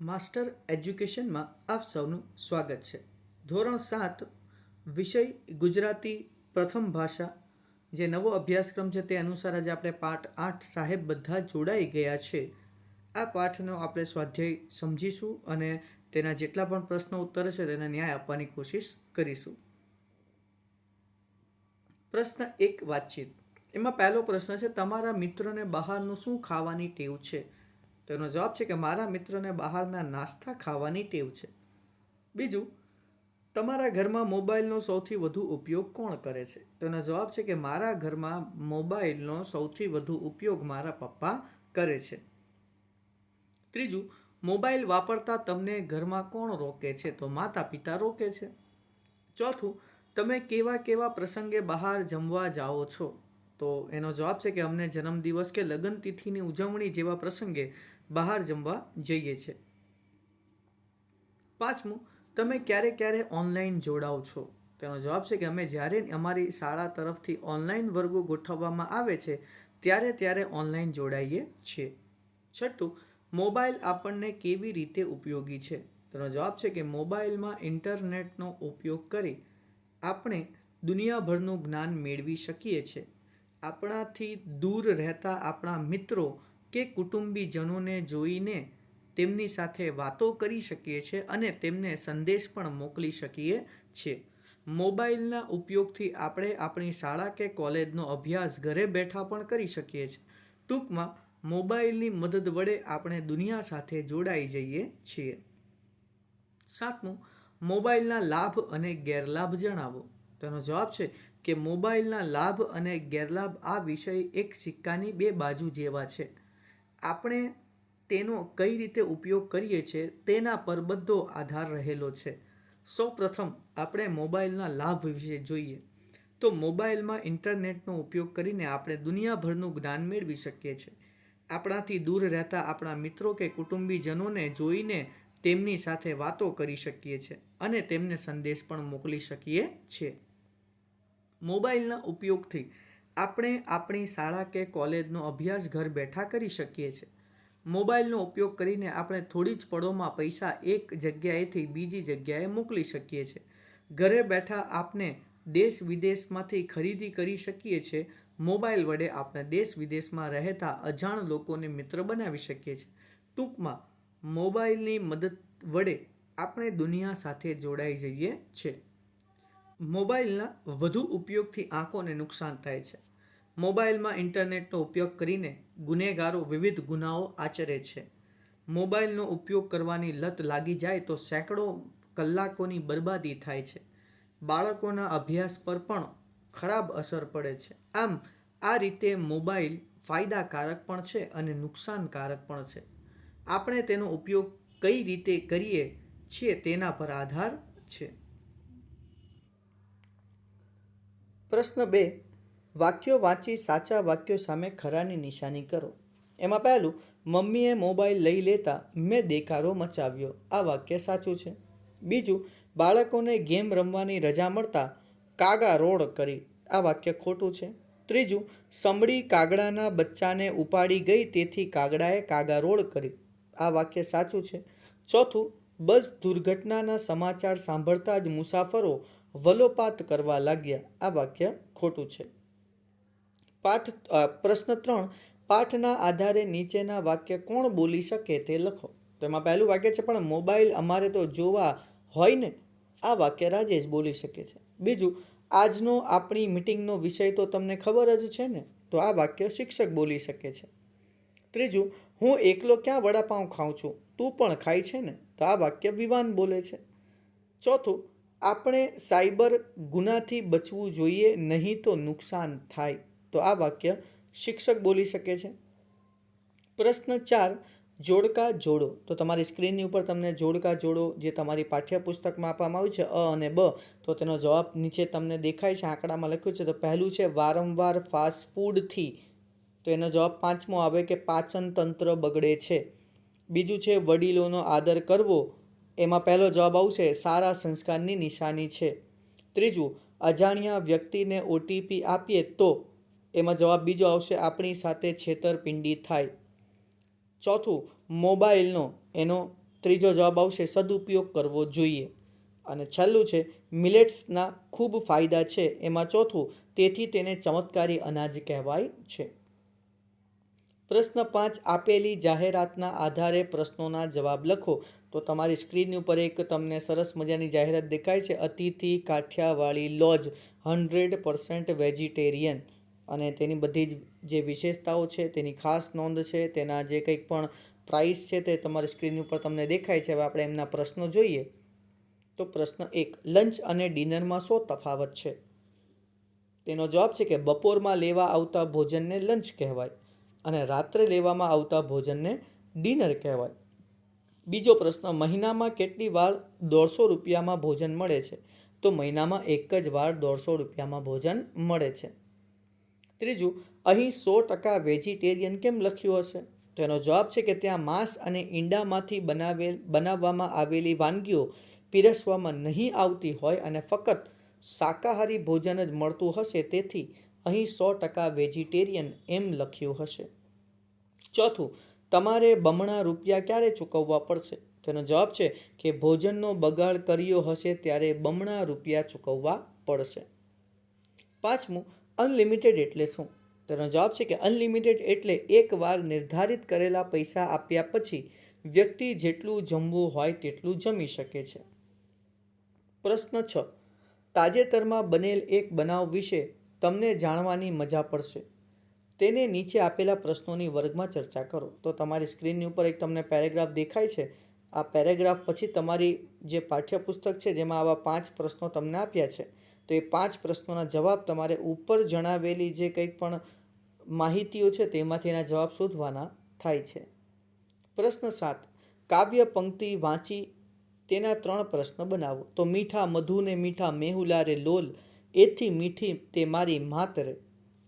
Master એજ્યુકેશનમાં આપ સૌનું સ્વાગત છે. ધોરણ સાત, વિષય ગુજરાતી પ્રથમ ભાષા. જે નવો અભ્યાસક્રમ છે તે અનુસાર આજે આપણે પાઠ આઠ સાહેબ બધા જોડાઈ ગયા છે. આ પાઠનો આપણે સ્વાધ્યાય સમજીશું અને તેના જેટલા પણ પ્રશ્નો ઉત્તર છે તેને ન્યાય આપવાની કોશિશ કરીશું. પ્રશ્ન એક વાતચીત. એમાં પહેલો પ્રશ્ન છે, તમારા મિત્રોને બહારનું શું ખાવાની ટેવ છે? તો જવાબ છે કે મારા મિત્રોને બહારના નાસ્તા ખાવાની ટેવ છે. બીજું, તમારા ઘરમાં મોબાઈલનો સૌથી વધુ ઉપયોગ કોણ કરે છે? તો એનો જવાબ છે કે મારા ઘરમાં મોબાઈલનો સૌથી વધુ ઉપયોગ મારા પપ્પા કરે છે. ત્રીજું, મોબાઈલ વાપરતા તમને ઘરમાં કોણ રોકે છે? તો માતા પિતા રોકે છે. ચોથું, તમે કેવા કેવા પ્રસંગે બહાર જમવા જાઓ છો? તો એનો જવાબ છે કે અમને જન્મદિવસ કે લગ્ન તિથિની ઉજવણી જેવા પ્રસંગે બહાર જમવા જઈએ છે. પાંચમું, તમે ક્યારે ક્યારે ઓનલાઈન જોડાઓ છો? તેનો જવાબ છે કે અમે જ્યારે અમારી શાળા તરફથી ઓનલાઈન વર્ગો ગોઠવવામાં આવે છે, ત્યારે ત્યારે ઓનલાઈન જોડાઈએ છીએ. છઠ્ઠું, મોબાઈલ આપણને કેવી રીતે ઉપયોગી છે? તેનો જવાબ છે કે મોબાઈલમાં ઇન્ટરનેટનો ઉપયોગ કરી આપણે દુનિયાભરનું જ્ઞાન મેળવી શકીએ છીએ. આપણાથી દૂર રહેતા આપણા મિત્રો કે કુટુંબીજનોને જોઈને તેમની સાથે વાતો કરી શકીએ છીએ અને તેમને સંદેશ પણ મોકલી શકીએ છીએ. મોબાઈલના ઉપયોગથી આપણે આપણી શાળા કે કોલેજનો અભ્યાસ ઘરે બેઠા પણ કરી શકીએ છીએ. ટૂંકમાં, મોબાઈલની મદદ વડે આપણે દુનિયા સાથે જોડાઈ જઈએ છીએ. સાતમું, મોબાઈલના લાભ અને ગેરલાભ જણાવો. તેનો જવાબ છે કે મોબાઈલના લાભ અને ગેરલાભ આ વિષય એક સિક્કાની બે બાજુ જેવા છે. આપણે તેનો કઈ રીતે ઉપયોગ કરીએ છીએ તેના પર બધો આધાર રહેલો છે. સૌ પ્રથમ આપણે મોબાઈલના લાભ વિશે જોઈએ. તો મોબાઈલમાં ઇન્ટરનેટનો ઉપયોગ કરીને આપણે દુનિયાભરનું જ્ઞાન મેળવી શકીએ છીએ. આપણાથી દૂર રહેતા આપણા મિત્રો કે કુટુંબીજનોને જોઈને તેમની સાથે વાતો કરી શકીએ છીએ અને તેમને સંદેશ પણ મોકલી શકીએ છીએ. મોબાઈલના ઉપયોગથી આપણે આપણી શાળા કે કોલેજનો અભ્યાસ ઘર બેઠા કરી શકીએ છીએ મોબાઈલનો ઉપયોગ કરીને આપણે થોડી જ પળોમાં પૈસા એક જગ્યાએથી બીજી જગ્યાએ મોકલી શકીએ છીએ ઘરે બેઠા આપણે દેશ વિદેશમાંથી ખરીદી કરી શકીએ છીએ મોબાઈલ વડે આપણે દેશ વિદેશમાં રહેતા અજાણ લોકોને મિત્ર બનાવી શકીએ છીએ ટૂંકમાં, મોબાઈલની મદદ વડે આપણે દુનિયા સાથે જોડાઈ જઈએ છીએ મોબાઈલના વધુ ઉપયોગથી આંખોને નુકસાન થાય છે. મોબાઈલમાં ઇન્ટરનેટનો ઉપયોગ કરીને ગુનેગારો વિવિધ ગુનાઓ આચરે છે. મોબાઈલનો ઉપયોગ કરવાની લત લાગી જાય તો સેંકડો કલાકોની બરબાદી થાય છે. બાળકોના અભ્યાસ પર પણ ખરાબ અસર પડે છે. આમ, આ રીતે મોબાઈલ ફાયદાકારક પણ છે અને નુકસાનકારક પણ છે. આપણે તેનો ઉપયોગ કઈ રીતે કરીએ છીએ તેના પર આધાર છે. પ્રશ્ન બે, વાક્યો વાંચી સાચા વાક્યો સામે ખરાની નિશાની કરો. એમાં પહેલું, મમ્મીએ મોબાઈલ લઈ લેતા મેં દેખારો મચાવ્યો. આ વાક્ય સાચું છે. બીજું, બાળકોને ગેમ રમવાની રજા મળતા કાગા રોડ કરી. આ વાક્ય ખોટું છે. ત્રીજું, સંભળી કાગડાના બચ્ચાને ઉપાડી ગઈ તેથી કાગડાએ કાગા રોડ કરી. આ વાક્ય સાચું છે. ચોથું, બસ દુર્ઘટનાના સમાચાર સાંભળતા જ મુસાફરો વલોપાત કરવા લાગ્યા. આ વાક્ય ખોટું છે. પાઠ પ્રશ્ન ત્રણ. પાઠના આધારે નીચેના વાક્ય કોણ બોલી શકે તે લખો. તો એમાં પહેલું વાક્ય છે, પણ મોબાઈલ અમારે તો જોવા હોય ને. આ વાક્ય રાજેશ બોલી શકે છે. બીજું, આજનો આપણી મિટિંગનો વિષય તો તમને ખબર જ છે ને. તો આ વાક્ય શિક્ષક બોલી શકે છે. ત્રીજું, હું એકલો ક્યાં વડાપાઉં ખાઉં છું? તું પણ ખાય છે ને? તો આ વાક્ય વિવાન બોલે છે. ચોથું આપણે સાયબર ગુનાથી બચવું જોઈએ, નહીં તો નુકસાન થાય. તો આ વાક્ય શિક્ષક બોલી શકે છે. પ્રશ્ન ચાર, જોડકા જોડો. તો તમારી સ્ક્રીનની ઉપર તમને જોડકા જોડો જે તમારી પાઠ્યપુસ્તકમાં આપવામાં આવ્યું છે, અ અને બ, તો તેનો જવાબ નીચે તમને દેખાય છે. આંકડામાં લખ્યું છે, તો પહેલું છે, વારંવાર ફાસ્ટ ફૂડથી તો એનો જવાબ પાંચમો આવે કે પાચન તંત્ર બગડે છે. બીજું છે, વડીલોનો આદર કરવો. એમાં પહેલો જવાબ આવશે, સારા સંસ્કારની નિશાની છે. ત્રીજું, અજાણ્યા વ્યક્તિને ઓટીપી આપીએ તો એમાં જવાબ બીજો આવશે, આપણી સાથે છેતરપિંડી થાય. ચોથું, મોબાઈલનો એનો ત્રીજો જવાબ આવશે, સદુપયોગ કરવો જોઈએ. અને છેલ્લું છે, મિલેટ્સના ખૂબ ફાયદા છે. એમાં ચોથું, તેથી તેને ચમત્કારી અનાજ કહેવાય છે. પ્રશ્ન પાંચ, આપેલી જાહેરાતના આધારે પ્રશ્નોના જવાબ લખો. તો તમારી સ્ક્રીન ઉપર એક તમને સરસ મજાની જાહેરાત દેખાય છે. Atithi Kathiyawadi lodge, hundred percent vegetarian. અને તેની બધી જ જે વિશેષતાઓ છે, તેની ખાસ નોંધ છે, તેના જે કંઈક પણ પ્રાઇસ છે, તે તમારી સ્ક્રીન ઉપર તમને દેખાય છે. હવે આપણે એમના પ્રશ્નો જોઈએ. તો પ્રશ્ન એક, લંચ અને ડિનરમાં શું તફાવત છે? તેનો જવાબ છે કે બપોરમાં લેવા આવતા ભોજનને લંચ કહેવાય. અને રાત્રે લેવામાં આવતા ભોજનને ડિનર કહેવાય. બીજો પ્રશ્ન, મહિનામાં કેટલી વાર દોઢસો રૂપિયામાં ભોજન મળે છે? તો મહિનામાં એક જ વાર દોઢસો રૂપિયામાં ભોજન મળે છે. ત્રીજું, અહીં સો ટકા વેજીટેરિયન કેમ લખ્યું હશે? તો એનો જવાબ છે કે ત્યાં માંસ અને ઈંડામાંથી બનાવેલ, બનાવવામાં આવેલી વાનગીઓ પીરસવામાં નહીં આવતી હોય અને ફક્ત શાકાહારી ભોજન જ મળતું હશે તેથી અહીં સો ટકા વેજીટેરિયન એમ લખ્યું હશે. ચોથું, તમારે બમણા રૂપિયા ક્યારે ચૂકવવા પડશે? તેનો જવાબ છે કે ભોજનનો બગાડ કર્યો હશે ત્યારે બમણા રૂપિયા ચૂકવવા પડશે. પાંચમું, અનલિમિટેડ એટલે શું? તેનો જવાબ છે કે અનલિમિટેડ એટલે એકવાર નિર્ધારિત કરેલા પૈસા આપ્યા પછી વ્યક્તિ જેટલું જમવું હોય તેટલું જમી શકે છે. પ્રશ્ન છ, તાજેતરમાં બનેલ એક બનાવ વિશે તમને જાણવાની મજા પડશે. તેને નીચે આપેલા પ્રશ્નોની વર્ગમાં ચર્ચા કરો. તો તમારી સ્ક્રીનની ઉપર એક તમને પેરેગ્રાફ દેખાય છે. આ પેરેગ્રાફ પછી તમારી જે પાઠ્યપુસ્તક છે, જેમાં આવા પાંચ પ્રશ્નો તમને આપ્યા છે, તો એ પાંચ પ્રશ્નોના જવાબ તમારે ઉપર જણાવેલી જે કંઈક પણ માહિતીઓ છે, તેમાંથી એના જવાબ શોધવાના થાય છે. પ્રશ્ન સાત, કાવ્ય પંક્તિ વાંચી તેના ત્રણ પ્રશ્ન બનાવો. તો મીઠા મધુને મીઠા મેહુલારે લોલ એથી મીઠી તે મારી માત્ર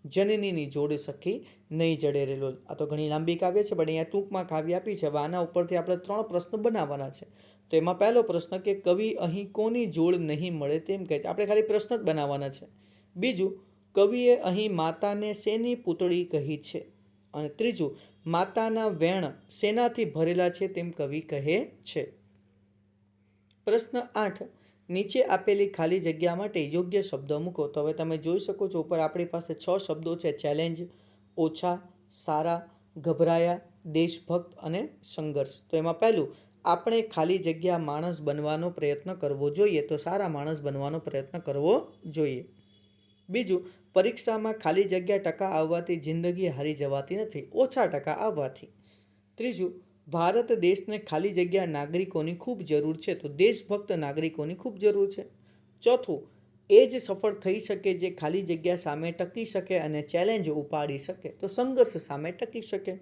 જનનીની જોડ સખી નહીં જડે રે આ તો ઘણી લાંબી કાવ્ય છે, પણ અહીંયા ટૂંકમાં કાવ્ય આપી છે. હવે આના ઉપરથી આપણે ત્રણ પ્રશ્ન બનાવવાના છે. તો એમાં પહેલો પ્રશ્ન કે કવિ અહીં કોની જોડ નહીં મળે તેમ કહે આપણે ખાલી પ્રશ્ન જ બનાવવાના છે. બીજું, કવિએ અહીં માતાને શેની પૂતળી કહી છે? અને ત્રીજું, માતાના વેણ શેનાથી ભરેલા છે તેમ કવિ કહે છે? પ્રશ્ન આઠ નીચે આપેલી ખાલી જગ્યા માટે યોગ્ય શબ્દ મૂકો. તો હવે તમે જોઈ શકો છો, ઉપર આપણી પાસે છ શબ્દો છે. ચેલેન્જ, ઓછા, સારા, ગભરાયા, દેશભક્ત અને સંઘર્ષ. તો એમાં પહેલું, આપણે ખાલી જગ્યા માણસ બનવાનો પ્રયત્ન કરવો જોઈએ. તો સારા માણસ બનવાનો પ્રયત્ન કરવો જોઈએ. બીજું, પરીક્ષામાં ખાલી જગ્યા ટકા આવવાથી જિંદગી હારી જવાતી નથી. ઓછા ટકા આવવાથી. ત્રીજું ભારત દેશને ખાલી જગ્યા નાગરિકોની ખૂબ જરૂર છે, તો દેશભક્ત નાગરિકોની ખૂબ જરૂર છે. ચોથું, એ જ સફળ થઈ શકે જે ખાલી જગ્યા સામે ટકી શકે અને ચેલેન્જ ઉપાડી શકે, તો સંઘર્ષ સામે ટકી શકે.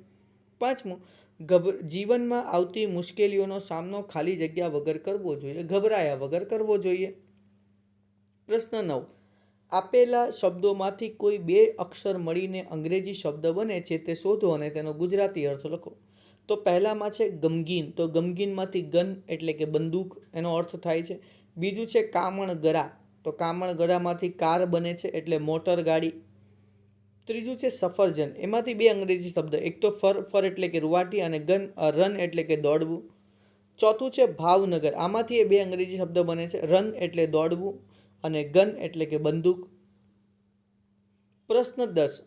પાંચમું, ગભ, જીવનમાં આવતી મુશ્કેલીઓનો સામનો ખાલી જગ્યા વગર કરવો જોઈએ, ગભરાયા વગર કરવો જોઈએ. પ્રશ્ન નવ, આપેલા શબ્દોમાંથી કોઈ બે અક્ષર મળીને અંગ્રેજી શબ્દ બને છે, તે શોધો અને તેનો ગુજરાતી અર્થ લખો. તો પહેલામાં છે ગમગીન. તો ગમગીનમાંથી ગન એટલે કે બંદૂક, એનો અર્થ થાય છે. બીજું છે કામણ ગરા તો કામણ ગરામાંથી કાર બને છે એટલે મોટર ગાડી. ત્રીજું છે સફરજન. એમાંથી બે અંગ્રેજી શબ્દ. એક તો ફર ફર એટલે કે રૂવાટી અને ગન રન એટલે કે દોડવું. ચોથું છે ભાવનગર. આમાંથી એ બે અંગ્રેજી શબ્દ બને છે. રન એટલે દોડવું અને ગન એટલે કે બંદૂક. પ્રશ્ન દસ.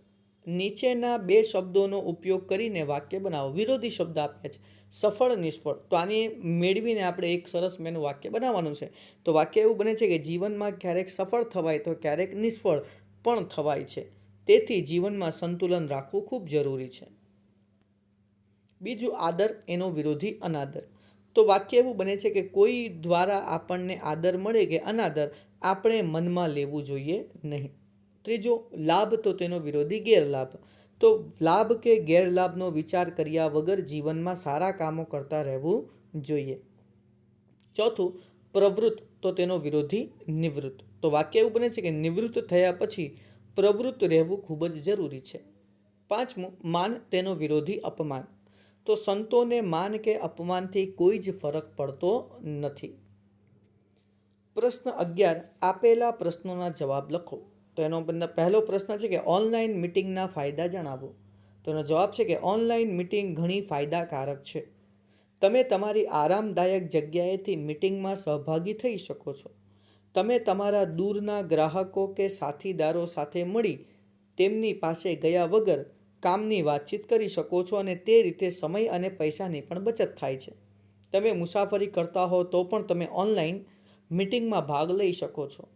નીચેના બે શબ્દોનો ઉપયોગ કરીને વાક્ય બનાવો. વિરોધી શબ્દ આપ્યા છે. સફળ, નિષ્ફળ. તો આની મેળવીને આપણે એક સરસ મેનું વાક્ય બનાવવાનું છે. તો વાક્ય એવું બને છે કે જીવનમાં ક્યારેક સફળ થવાય તો ક્યારેક નિષ્ફળ પણ થવાય છે. તેથી જીવનમાં સંતુલન રાખવું ખૂબ જરૂરી છે. બીજું, આદર, એનો વિરોધી અનાદર. તો વાક્ય એવું બને છે કે કોઈ દ્વારા આપણને આદર મળે કે અનાદર, આપણે મનમાં લેવું જોઈએ નહીં. ત્રીજો લાભ તો તેનો વિરોધી ગેરલાભ. તો લાભ કે ગેરલાભનો વિચાર કર્યા વગર જીવનમાં સારા કામો કરતા રહેવું જોઈએ. ચોથું, પ્રવૃત્ત તો તેનો વિરોધી નિવૃત્ત. તો વાક્ય એવું બને છે કે નિવૃત્ત થયા પછી પ્રવૃત્ત રહેવું ખૂબ જ જરૂરી છે. પાંચમું, માન તેનો વિરોધી અપમાન. તો સંતોને માન કે અપમાનથી કોઈ જ ફરક પડતો નથી. પ્રશ્ન અગિયાર, આપેલા પ્રશ્નોના જવાબ લખો. તો એનો પહેલો પ્રશ્ન છે કે ઓનલાઈન મિટિંગના ફાયદા જણાવો. તો એનો જવાબ છે કે ઓનલાઈન મિટિંગ ઘણી ફાયદાકારક છે. તમે તમારી આરામદાયક જગ્યાએથી મિટિંગમાં સહભાગી થઈ શકો છો. તમે તમારા દૂરના ગ્રાહકો કે સાથીદારો સાથે મળી તેમની પાસે ગયા વગર કામની વાતચીત કરી શકો છો અને તે રીતે સમય અને પૈસાની પણ બચત થાય છે. તમે મુસાફરી કરતા હો તો પણ તમે ઓનલાઈન મિટિંગમાં ભાગ લઈ શકો છો.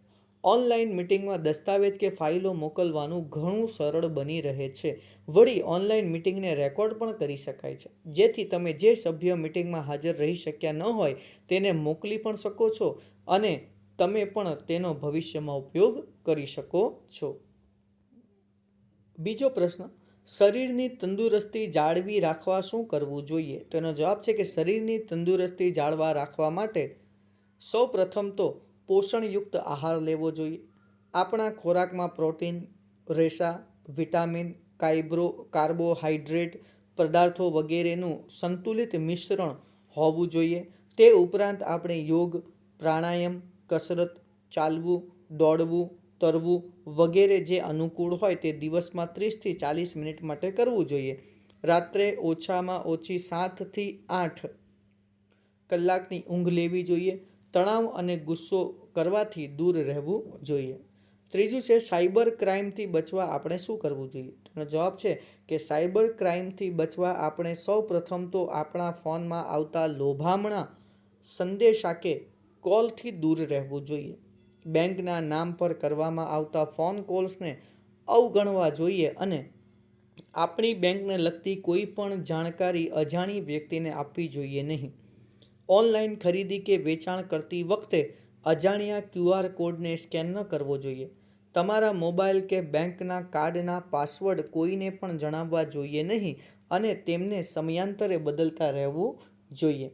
ઓનલાઈન મિટિંગમાં દસ્તાવેજ કે ફાઇલો મોકલવાનું ઘણું સરળ બની રહે છે. વળી ઓનલાઈન મિટિંગને રેકોર્ડ પણ કરી શકાય છે. જેથી તમે જે સભ્ય મિટિંગમાં હાજર રહી શક્યા ન હોય તેને મોકલી પણ શકો છો અને તમે પણ તેનો ભવિષ્યમાં ઉપયોગ કરી શકો છો. બીજો પ્રશ્ન, શરીરની તંદુરસ્તી જાળવી રાખવા શું કરવું જોઈએ? તો એનો જવાબ છે કે શરીરની તંદુરસ્તી જાળવા રાખવા માટે સૌ પ્રથમ તો પોષણયુક્ત આહાર લેવો જોઈએ. આપણા ખોરાકમાં પ્રોટીન રેસા વિટામિન, કાઇબ્રો કાર્બોહાઈડ્રેટ પદાર્થો વગેરેનું સંતુલિત મિશ્રણ હોવું જોઈએ. તે ઉપરાંત આપણે યોગ, પ્રાણાયામ, કસરત, ચાલવું, દોડવું, તરવું વગેરે જે અનુકૂળ હોય તે દિવસમાં ત્રીસથી ચાલીસ મિનિટ માટે કરવું જોઈએ. રાત્રે ઓછામાં ઓછી સાતથી આઠ કલાકની ઊંઘ લેવી જોઈએ. તણાવ અને ગુસ્સો કરવાથી દૂર રહેવું જોઈએ. ત્રીજું છે, સાયબર ક્રાઇમથી બચવા આપણે શું કરવું જોઈએ? તેનો જવાબ છે કે સાયબર ક્રાઇમથી બચવા આપણે સૌ પ્રથમ તો આપણા ફોનમાં આવતા લોભામણા સંદેશા કે કોલથી દૂર રહેવું જોઈએ. બેંકના નામ પર કરવામાં આવતા ફોન કોલ્સને અવગણવા જોઈએ અને આપણી બેંકને લગતી કોઈ પણ જાણકારી અજાણી વ્યક્તિને આપવી જોઈએ નહીં. ઓનલાઈન ખરીદી કે વેચાણ કરતી વખતે અજાણ્યા ક્યુઆર કોડને સ્કેન ન કરવો જોઈએ. તમારા મોબાઈલ કે બેંકના કાર્ડના પાસવર્ડ કોઈને પણ જણાવવા જોઈએ નહીં અને તેમને સમયાંતરે બદલતા રહેવું જોઈએ.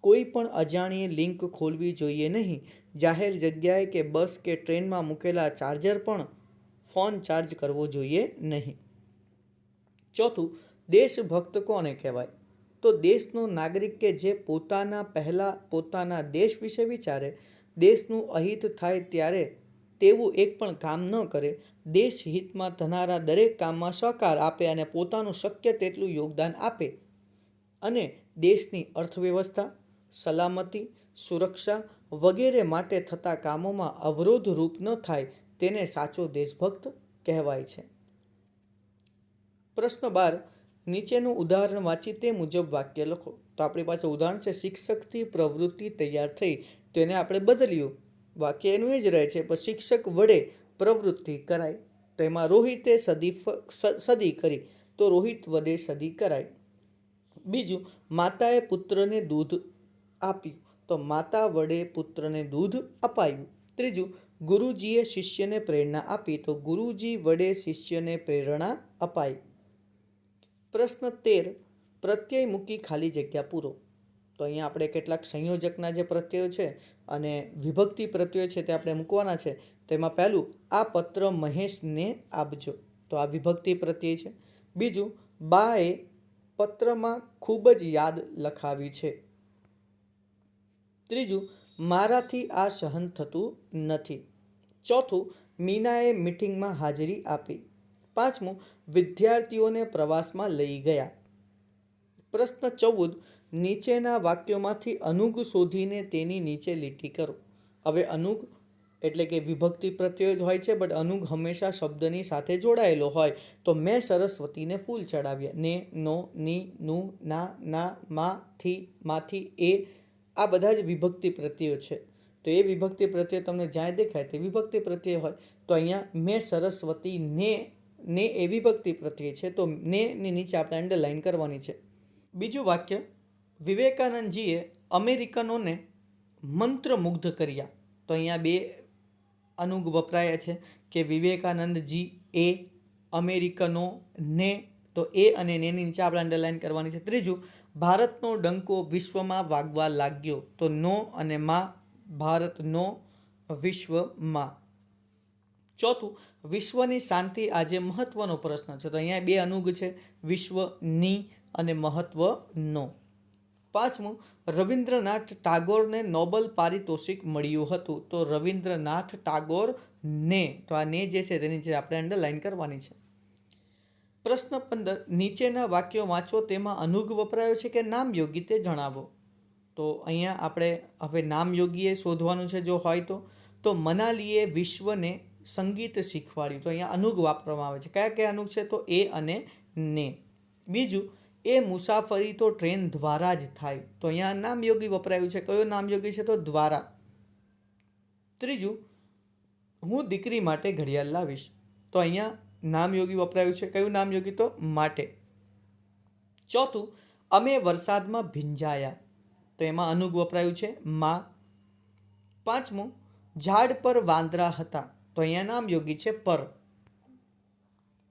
કોઈ પણ અજાણીએ લિંક ખોલવી જોઈએ નહીં. જાહેર જગ્યાએ કે બસ કે ટ્રેનમાં મૂકેલા ચાર્જર પણ ફોન ચાર્જ કરવો જોઈએ નહીં. ચોથું, દેશભક્ત કોને કહેવાય? તો દેશનો નાગરિક કે જે પોતાના પહેલાં પોતાના દેશ વિશે વિચારે, દેશનું અહિત થાય ત્યારે તેવું એક પણ કામ ન કરે. દેશ હિતમાં થનારા દરેક કામમાં સહકાર આપે અને પોતાનું શક્ય તેટલું યોગદાન આપે. અને દેશની અર્થવ્યવસ્થા, સલામતી, સુરક્ષા વગેરે માટે થતા કામોમાં અવરોધરૂપ ન થાય તેને સાચો દેશભક્ત કહેવાય છે. પ્રશ્ન બાર નીચેનું ઉદાહરણ વાંચી તે મુજબ વાક્ય લખો. તો આપણી પાસે ઉદાહરણ છે, શિક્ષકથી પ્રવૃત્તિ તૈયાર થઈ, તેને આપણે બદલ્યું. વાક્ય એનું એ જ રહે છે, પણ શિક્ષક વડે પ્રવૃત્તિ કરાય. તો એમાં રોહિતે સદી સદી કરી. તો રોહિત વડે સદી કરાય. બીજું, માતાએ પુત્રને દૂધ આપ્યું. તો માતા વડે પુત્રને દૂધ અપાયું. ત્રીજું, ગુરુજીએ શિષ્યને પ્રેરણા આપી. તો ગુરુજી વડે શિષ્યને પ્રેરણા અપાઈ. પ્રશ્ન તેર, પ્રત્યય મૂકી ખાલી જગ્યા પૂરો. તો અહીંયા આપણે કેટલાક સંયોજકના જે પ્રત્યયો છે અને વિભક્તિ પ્રત્યયો છે તે આપણે મૂકવાના છે. તેમાં પહેલું, આ પત્ર મહેશને આપજો. તો આ વિભક્તિ પ્રત્યય છે. બીજું, બાએ પત્રમાં ખૂબ જ યાદ લખાવી છે. ત્રીજું, મારાથી આ સહન થતું નથી. ચોથું, મીનાએ મિટિંગમાં હાજરી આપી. પાંચમું, વિદ્યાર્થીઓને પ્રવાસમાં લઈ ગયા. પ્રશ્ન ચૌદ, નીચેના વાક્યોમાંથી અનુગ શોધીને તેની નીચે લીટી કરો. હવે અનુગ એટલે કે વિભક્તિ પ્રત્યય જ હોય છે, બટ અનુગ હંમેશા શબ્દની સાથે જોડાયેલો હોય. તો મેં સરસ્વતીને ફૂલ ચડાવ્યા. ને, નો, ની, નું, ના ના માથી માંથી, એ, આ બધા જ વિભક્તિ પ્રત્યયો છે. તો એ વિભક્તિ પ્રત્યય તમને જ્યાં દેખાય તે વિભક્તિ પ્રત્યય હોય. તો અહીંયા મેં સરસ્વતી ને એવી ભક્તિ પ્રત્યે છે, તો ને ની નીચે આપણે અંડરલાઈન કરવાની છે. બીજું વાક્ય, વિવેકાનંદજીએ અમેરિકનોને મંત્રમુગ્ધ કર્યા. તો અહીંયા બે અનુગ વપરાયા છે કે વિવેકાનંદજી એ અમેરિકનો ને તો એ અને ને નીચે આપણે અંડરલાઈન કરવાની છે. ત્રીજું, ભારતનો ડંકો વિશ્વમાં વાગવા લાગ્યો, તો નો અને માં ભારતનો વિશ્વમાં. ચોથું, વિશ્વની શાંતિ આજે મહત્વનો પ્રશ્ન છે. તો અહીંયા બે અનુગ છે, વિશ્વની અને મહત્વનો. પાંચમું, રવિન્દ્રનાથ ટાગોરને નોબલ પારિતોષિક મળ્યું હતું. તો રવિન્દ્રનાથ ટાગોર ને તો આ ને જે છે તેની જે આપણે અંડરલાઇન કરવાની છે. પ્રશ્ન પંદર, નીચેના વાક્યો વાંચો, તેમાં અનુગ વપરાયો છે કે નામયોગી તે જણાવો. તો અહીંયા આપણે હવે નામયોગીએ શોધવાનું છે જો હોય તો. તો મનાલીએ વિશ્વને સંગીત શીખવાડ્યું. તો અહીંયા અનુગ વાપરવામાં આવે છે. કયા કયા અનુગ છે? તો એ અને ને. બીજું, એ મુસાફરી તો ટ્રેન દ્વારા જ થાય. તો અહીંયા નામયોગી વપરાયું છે. કયો નામયોગી છે? તો દ્વારા. ત્રીજું, હું દીકરી માટે ઘડિયાળ લાવીશ. તો અહીંયા નામયોગી વપરાયું છે. કયું નામયોગી તો માટે. ચોથું, અમે વરસાદમાં ભીંજાયા. તો એમાં અનુગ વપરાયું છે. મા. પાંચમું, ઝાડ પર વાંદરા હતા. તો અહીંયા નામ યોગી છે પર.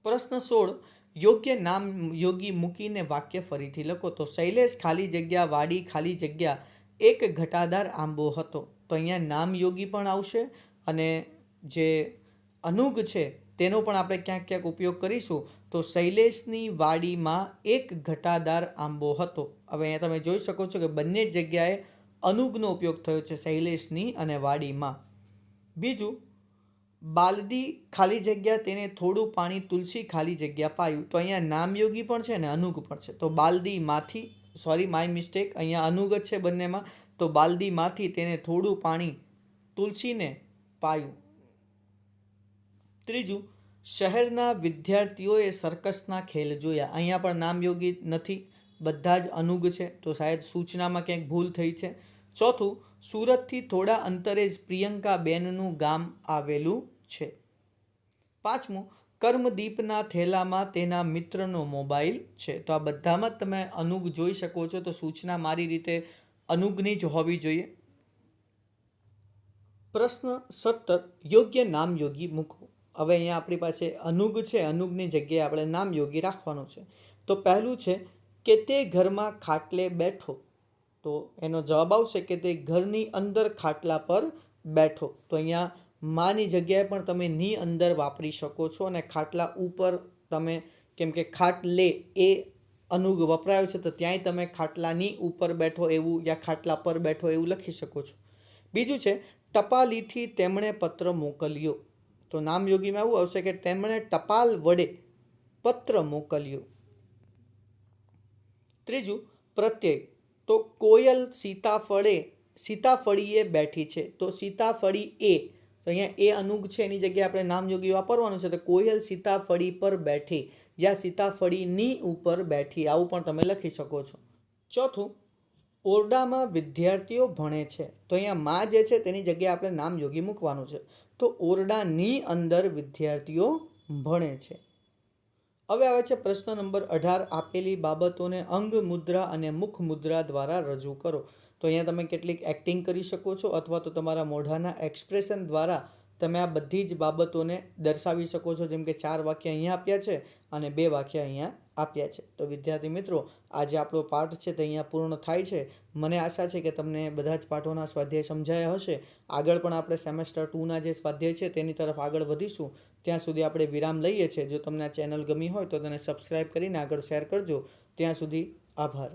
પ્રશ્ન સોળ, યોગ્ય નામ યોગી મૂકીને વાક્ય ફરીથી લખો. તો શૈલેષ ખાલી જગ્યા, વાડી ખાલી જગ્યા, એક ઘટાદાર આંબો હતો. તો અહીંયા નામ યોગી પણ આવશે અને જે અનુગ છે તેનો પણ આપણે ક્યાંક ક્યાંક ઉપયોગ કરીશું. તો શૈલેષની વાડીમાં એક ઘટાદાર આંબો હતો. હવે અહીંયા તમે જોઈ શકો છો કે બંને જગ્યાએ અનુગનો ઉપયોગ થયો છે શૈલેષની અને વાડીમાં. બીજું બાલદી ખાલી જગ્યા તેને થોડું પાણી તુલસી ખાલી જગ્યા પાયું. તો અહીંયા નામયોગી પણ છે ને અનુગ પણ છે. તો બાલદીમાંથી સોરી માય મિસ્ટેક અહીંયા અનુગ જ છે બંનેમાં. તો બાલદીમાંથી તેને થોડું પાણી તુલસીને પાયું. ત્રીજું, શહેરના વિદ્યાર્થીઓએ સર્કસના ખેલ જોયા. અહીંયા પણ નામયોગી નથી, બધા જ અનુગ છે. તો શાયદ સૂચનામાં ક્યાંક ભૂલ થઈ છે. ચોથું, સુરતથી થોડા અંતરે જ પ્રિયંકાબેનનું ગામ આવેલું છે. પાંચમું, કર્મદીપના થેલામાં તેના મિત્રનો મોબાઈલ છે. તો આ બધામાં તમે અનુગ જોઈ શકો છો, તો સૂચના મારી રીતે અનુગની જ હોવી જોઈએ. પ્રશ્ન સત્તર, યોગ્ય નામ યોગી મૂકો. હવે અહીંયા આપણી પાસે અનુગ છે, અનુગની જગ્યાએ આપણે નામ યોગી રાખવાનું છે. તો પહેલું છે, કે તે ઘરમાં ખાટલે બેઠો. તો એનો જવાબ આવશે કે તે ઘરની અંદર ખાટલા પર બેઠો. તો અહીંયા માની જગ્યાએ પણ તમે ની અંદર વાપરી શકો છો અને ખાટલા ઉપર તમે કેમ કે ખાટલે એ અનુગ વપરાયો છે તો ત્યાંય તમે ખાટલાની ઉપર બેઠો એવું યા ખાટલા પર બેઠો એવું લખી શકો છો. બીજું છે, ટપાલીથી તેમણે પત્ર મોકલ્યો. તો નામયોગીમાં એવું આવશે કે તેમણે ટપાલ વડે પત્ર મોકલ્યો. ત્રીજું, પ્રત્યય. તો કોયલ સીતાફળે, સીતાફળીએ બેઠી છે. તો સીતાફળી એ તો અહીંયા એ અનુગ છે, એની જગ્યાએ આપણે નામયોગી વાપરવાનું છે, તો કોયલ સીતાફળી પર બેઠી યા સીતાફળીની ઉપર બેઠી, આવું પણ તમે લખી શકો છો. ચોથું, ઓરડામાં વિદ્યાર્થીઓ ભણે છે. તો અહીંયા માં જે છે, તેની જગ્યાએ આપણે નામયોગી મૂકવાનું છે. તો ઓરડાની અંદર વિદ્યાર્થીઓ ભણે છે. હવે આવે છે પ્રશ્ન નંબર અઢાર, આપેલી બાબતોને અંગ મુદ્રા અને મુખ મુદ્રા દ્વારા રજૂ કરો. તો અહીંયા તમે કેટલીક એક્ટિંગ કરી શકો છો અથવા તો તમારા મોઢાના એક્સપ્રેશન દ્વારા તમે આ બધી જ બાબતોને દર્શાવી શકો છો. જેમ કે ચાર વાક્ય અહીંયા આપ્યા છે અને બે વાક્ય અહીંયા આપ્યા છે. તો વિદ્યાર્થી મિત્રો, આજે આપણો પાઠ છે તે અહીંયા પૂર્ણ થાય છે. મને આશા છે કે તમને બધા જ પાઠોના સ્વાધ્યાય સમજાયા હશે. આગળ પણ આપણે સેમેસ્ટર ટુના જે સ્વાધ્યાય છે તેની તરફ આગળ વધીશું. ત્યાં સુધી આપણે વિરામ લઈએ છીએ. જો તમને આ ચેનલ ગમી હોય તો તેને સબસ્ક્રાઈબ કરીને આગળ શેર કરજો. ત્યાં સુધી આભાર.